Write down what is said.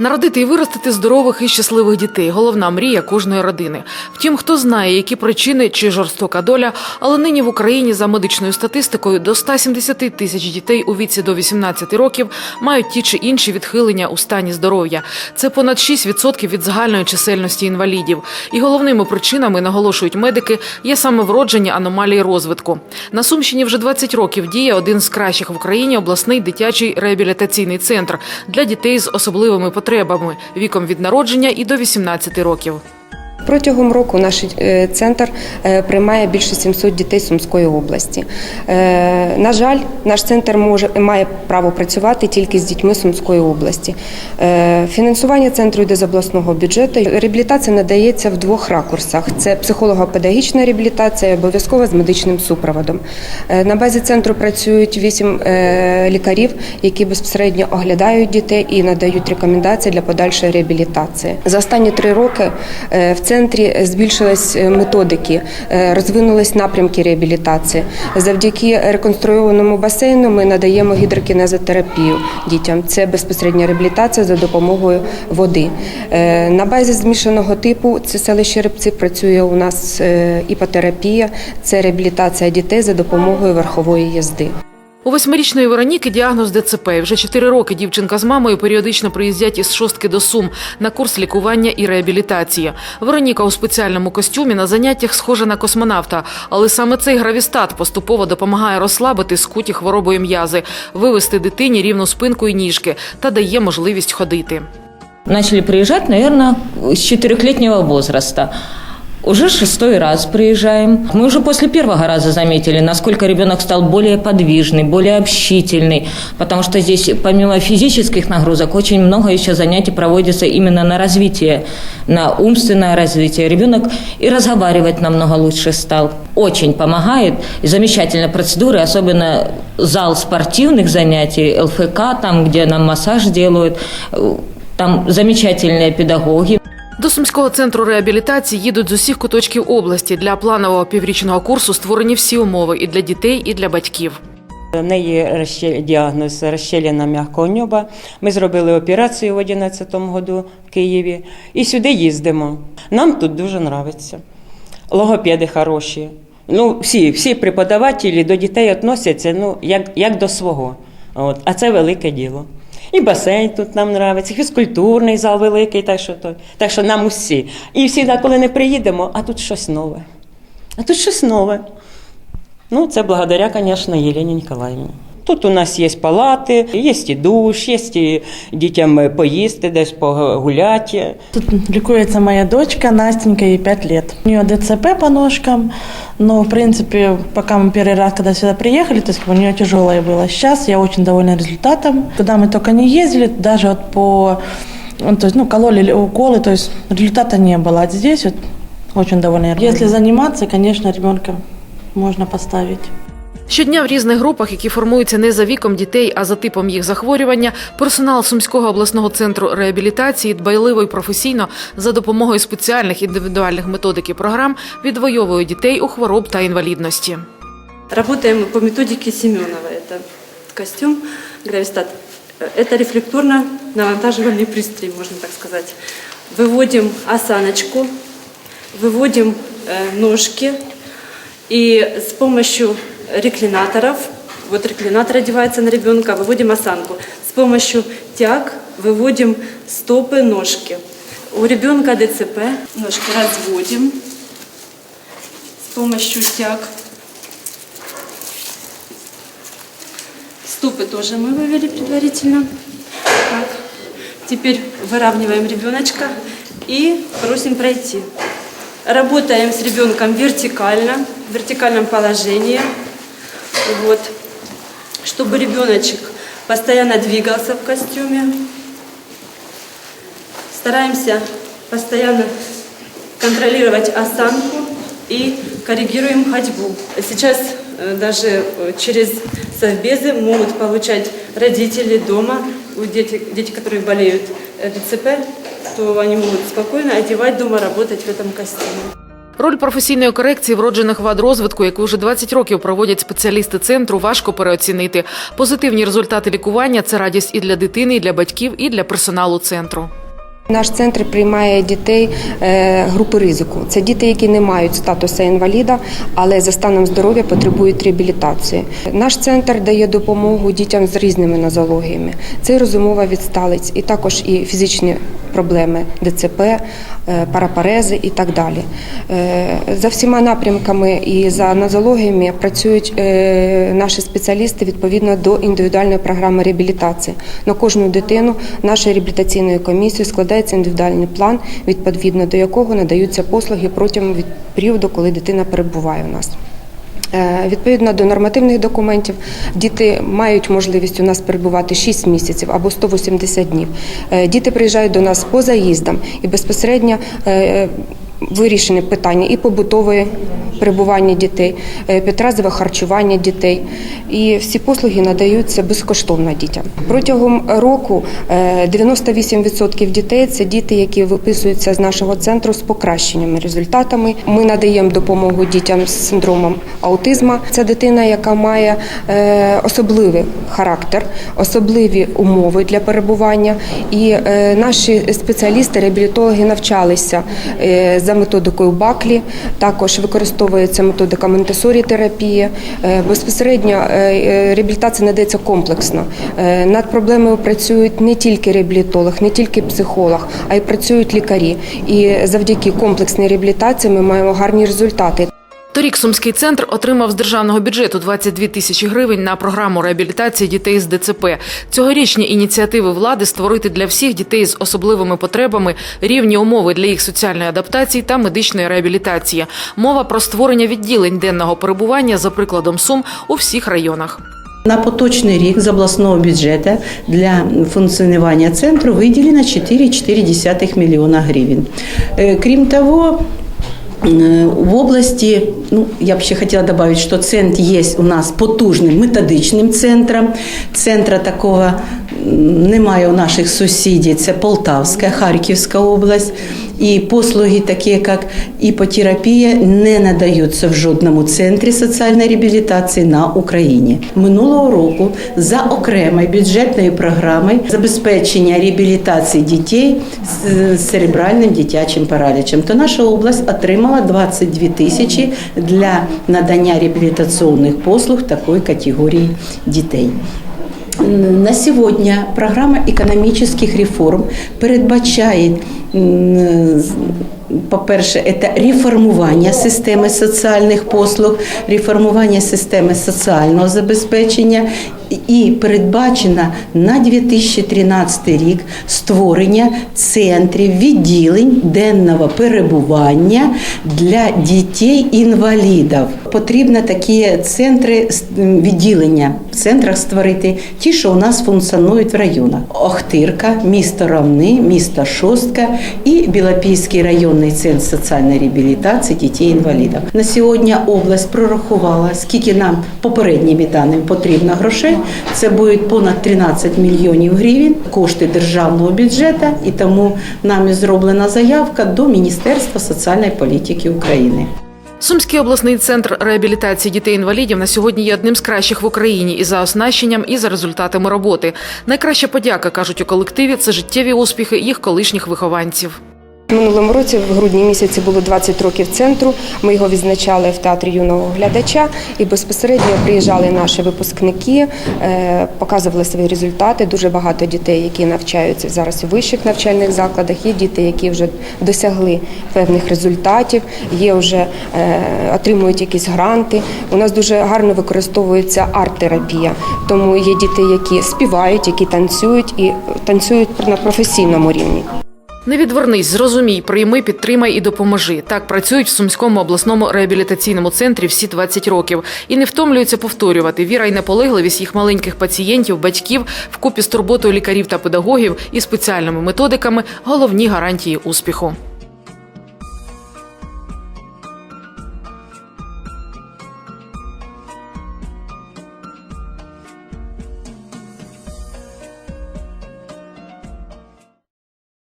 Народити і виростити здорових і щасливих дітей головна мрія кожної родини. Втім, хто знає, які причини чи жорстока доля, але нині в Україні за медичною статистикою до 170 тисяч дітей у віці до 18 років мають ті чи інші відхилення у стані здоров'я. Це понад 6% від загальної чисельності інвалідів. І головними причинами наголошують медики є саме вродження аномалії розвитку. На Сумщині вже 20 років діє один з кращих в Україні обласний дитячий реабілітаційний центр для дітей з особливими потребами віком від народження і до 18 років. Протягом року наш е, центр е, приймає більше 700 дітей Сумської області. Е, На жаль, наш центр може має право працювати тільки з дітьми Сумської області. Фінансування центру йде з обласного бюджету. Реабілітація надається в двох ракурсах: це психолого-педагогічна реабілітація, обов'язково з медичним супроводом. На базі центру працюють вісім лікарів, які безпосередньо оглядають дітей і надають рекомендації для подальшої реабілітації. За останні три роки в центрі збільшились е, методики, е, розвинулись напрямки реабілітації. Завдяки реконструйованому басейну ми надаємо гідрокінезотерапію дітям. Це безпосередня реабілітація за допомогою води. Е, На базі змішаного типу це селище Рибці працює у нас іпотерапія, це реабілітація дітей за допомогою верхової їзди. У восьмирічної Вероніки діагноз ДЦП. Вже чотири роки дівчинка з мамою періодично приїздять із шостки до Сум на курс лікування і реабілітації. Вероніка у спеціальному костюмі на заняттях схожа на космонавта, але саме цей гравістат поступово допомагає розслабити скуті хворобою м'язи, вивести дитині рівну спинку і ніжки та дає можливість ходити. Начали приезжать, наверное, с четырехлетнего возраста. Уже шестой раз приезжаем. Мы уже после первого раза заметили, насколько ребенок стал более подвижный, более общительный, потому что здесь помимо физических нагрузок очень много еще занятий проводится именно на развитие, на умственное развитие. Ребенок и разговаривать намного лучше стал. Очень помогает. И замечательные процедуры, особенно зал спортивных занятий, ЛФК, там, где нам массаж делают. Там замечательные педагоги, До Сумського центру реабілітації їдуть з усіх куточків області. Для планового піврічного курсу створені всі умови і для дітей, і для батьків. У неї діагноз розщелена м'якого ньоба. Ми зробили операцію в 2011 году в Києві і сюди їздимо. Нам тут дуже подобається. Логопеди хороші. Ну, всі, всі преподавателі до дітей відносяться ну, як, як до свого. От. А це велике діло. І басейн тут нам подобається, фізкультурний зал великий, так що, то, так що нам усі. І всі, коли не приїдемо, а тут щось нове. А тут щось нове. Ну, це благодаря, звісно, Єлені Ніколаївні. Тут у нас є палати, є і душ, є і дітям поїсти, десь погуляти. Тут лікується моя дочка, Настенька, ей 5 лет. У нее ДЦП по ножкам, но, в принципе, пока мы первый раз, когда сюда приехали, то есть у нее тяжелое было. Сейчас я очень довольна результатом. Куда мы только не ездили, даже вот по, ну, то есть, ну, кололи уколы, то есть результата не было. А здесь вот очень довольна. Если заниматься, конечно, ребенка можно поставить. Щодня в різних групах, які формуються не за віком дітей, а за типом їх захворювання, персонал Сумського обласного центру реабілітації дбайливо і професійно за допомогою спеціальних індивідуальних методик і програм відвоює дітей у хвороб та інвалідності. Работаем по методике Семенова. Это костюм, гравистат. Это рефлекторно навантаживальный пристрой, можно так сказать. Выводим осаночку, выводим э, ножки и с помощью Реклинаторов, вот реклинатор одевается на ребенка, выводим осанку. С помощью тяг выводим стопы, ножки. У ребенка ДЦП ножки разводим с помощью тяг Ступы тоже мы вывели предварительно. Так. Теперь выравниваем ребеночка и просим пройти. Работаем с ребенком вертикально, в вертикальном положении. Вот. Чтобы ребеночек постоянно двигался в костюме. Стараемся постоянно контролировать осанку и коррегируем ходьбу. Сейчас э, даже э, через совбезы могут получать родители дома, у дети, дети, которые болеют э, ДЦП, то они могут спокойно одевать дома, работать в этом костюме. Роль професійної корекції вроджених вад розвитку, яку вже 20 років проводять спеціалісти центру, важко переоцінити. Позитивні результати лікування це радість і для дитини, і для батьків, і для персоналу центру. Наш центр приймає дітей е, групи ризику. Це діти, які не мають статусу інваліда, але за станом здоров'я потребують реабілітації. Наш центр дає допомогу дітям з різними нозологіями. Це і розумова відсталість, і також і фізичні проблеми ДЦП, парапарези і так далі. Е, За всіма напрямками і за нозологіями працюють е, наші спеціалісти відповідно до індивідуальної програми реабілітації. На кожну дитину нашою реабілітаційною комісією складається індивідуальний план, відповідно до якого надаються послуги протягом періоду, коли дитина перебуває у нас. Е, Відповідно до нормативних документів, діти мають можливість у нас перебувати 6 місяців або 180 днів. Е, Діти приїжджають до нас по заїздам і безпосередньо е, вирішені питання і побутове перебування дітей, е, підразове харчування дітей. І всі послуги надаються безкоштовно дітям. Протягом року е, 98% дітей це діти, які виписуються з нашого центру з покращеннями результатами. Ми надаємо допомогу дітям з синдромом аутизму. Це дитина, яка має е, особливий характер, особливі умови для перебування. І е, наші спеціалісти, реабілітологи навчалися е, за методикою Баклі. Також використовується методика Монтесорі терапії. Е, Безпосередньо е, е, реабілітація надається комплексно. Над проблемою працюють не тільки реабілітолог, не тільки психолог, а й працюють лікарі. І завдяки комплексній реабілітації ми маємо гарні результати. Торік Сумський центр отримав з державного бюджету 22 тисячі гривень на програму реабілітації дітей з ДЦП. Цьогорічні ініціативи влади створити для всіх дітей з особливими потребами рівні умови для їх соціальної адаптації та медичної реабілітації. Мова про створення відділень денного перебування за прикладом Сум у всіх районах. На поточний рік з обласного бюджету для функціонування центру виділено 4,4 мільйона гривень. Е, Крім того, в області, ну, я б ще хотіла додати, що центр є у нас потужним методичним центром. Центра такого немає у наших сусідів. Це Полтавська, Харківська область. І послуги, такі як іпотерапія, не надаються в жодному центрі соціальної реабілітації на Україні. Минулого року за окремою бюджетною програмою забезпечення реабілітації дітей з церебральним дитячим паралічем, то наша область отримала 22 тисячі для надання реабілітаційних послуг такої категорії дітей. На сьогодні програма економічних реформ передбачає, по-перше, це реформування системи соціальних послуг, реформування системи соціального забезпечення і передбачено на 2013 рік створення центрів відділень денного перебування для дітей-інвалідів. Потрібно такі центри відділення в центрах створити, ті, що у нас функціонують в районах: Охтирка, місто Равни, місто Шостка і Білопільський районний центр соціальної реабілітації дітей-інвалідів. На сьогодні область прорахувала, скільки нам попередніми даними потрібно грошей. Це буде понад 13 мільйонів гривень, кошти державного бюджету, і тому нами зроблена заявка до Міністерства соціальної політики України. Сумський обласний центр реабілітації дітей-інвалідів на сьогодні є одним з кращих в Україні і за оснащенням, і за результатами роботи. Найкраща подяка кажуть у колективі це життєві успіхи їх колишніх вихованців. Минулому році, в грудні місяці, було 20 років центру. Ми його відзначали в театрі юного глядача, і безпосередньо приїжджали наші випускники, е, показували свої результати. Дуже багато дітей, які навчаються зараз у вищих навчальних закладах. Є діти, які вже досягли певних результатів, є вже е, отримують якісь гранти. У нас дуже гарно використовується арт-терапія. Тому є діти, які співають, які танцюють і танцюють на професійному рівні. Не відвернись, зрозумій, прийми, підтримай і допоможи. Так працюють в Сумському обласному реабілітаційному центрі всі 20 років і не втомлюються повторювати віра й наполегливість їх маленьких пацієнтів, батьків вкупі з турботою лікарів та педагогів і спеціальними методиками головні гарантії успіху.